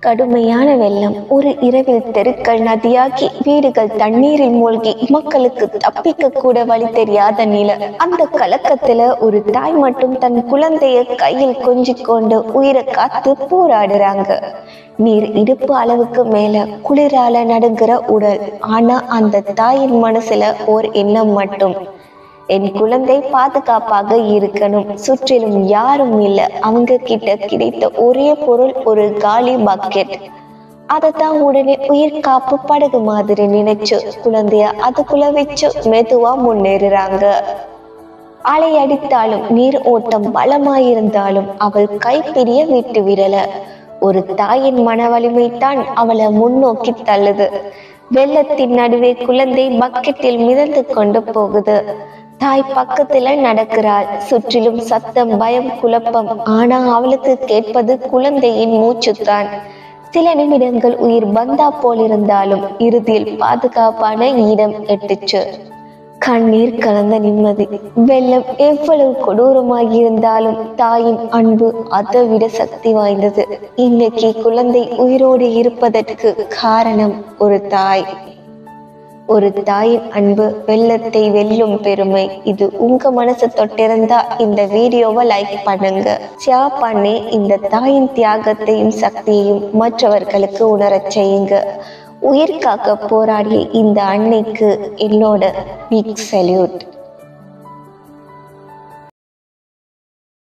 கடுமையான வெள்ளம். ஒரு இரவில் தெருக்கள் நதியாகி வீடுகள் தண்ணீரில் மூழ்கி மக்களுக்கு தப்பிக்க கூட வழி தெரியாத நில. அந்த கலக்கத்துல ஒரு தாய் மட்டும் தன் குழந்தைய கையில் கொஞ்சி கொண்டு உயிரை காத்து போராடுறாங்க. நீர் இடுப்பு அளவுக்கு மேல குளிரால நடுங்குற உடல். ஆனா அந்த தாயின் மனசுல ஓர் எண்ணம் மட்டும். என் குழந்தை பாதுகாப்பாக இருக்கணும். சுற்றிலும் யாரும் இல்லை. அவங்க கிட்ட கிடைத்த ஒரே பொருள் ஒரு காலி பக்கெட். அதைத்தான் உடனே உயிர் காப்பு படகு மாதிரி நினைச்சு குழந்தைய அதுக்குள்ள வச்சு மெதுவா முன்னேறுறாங்க. அலை அடித்தாலும் நீர் ஓட்டம் பலமாயிருந்தாலும் அவள் கைப்பிரிய விட்டு விரல ஒரு தாயின் மன வலிமை தான் அவளை முன்னோக்கி தள்ளுது. வெள்ளத்தின் நடுவே குழந்தை பக்கெட்டில் மிதந்து கொண்டு போகுது. தாய் பக்கத்துல நடக்கிறாள். சுற்றிலும் சத்தம் பயம் குழப்பம். ஆனா அவளுக்கு கேட்பது குழந்தையின் மூச்சுத்தான். சில நிமிடங்கள் உயிர் பந்தா போலிருந்தாலும் இறுதியில் பாதுகாப்பான இடம் எட்டுச்சு. கண்ணீர் கலந்த நிம்மதி. வெள்ளம் எவ்வளவு கொடூரமாகி இருந்தாலும் தாயின் அன்பு அதை விட சக்தி வாய்ந்தது. இன்னைக்கு குழந்தை உயிரோடு இருப்பதற்கு காரணம் ஒரு தாய். ஒரு தாயின் அன்பு வெள்ளத்தை வெல்லும் பெருமை. இது உங்க மனசு தொட்டிருந்தா இந்த வீடியோவை லைக் பண்ணுங்க. சியா பண்ணி இந்த தாயின் தியாகத்தையும் சக்தியையும் மற்றவர்களுக்கு உணரச் செய்யுங்க. உயிர் காக்க போராடிய இந்த அன்னைக்கு என்னோட பிக் சல்யூட்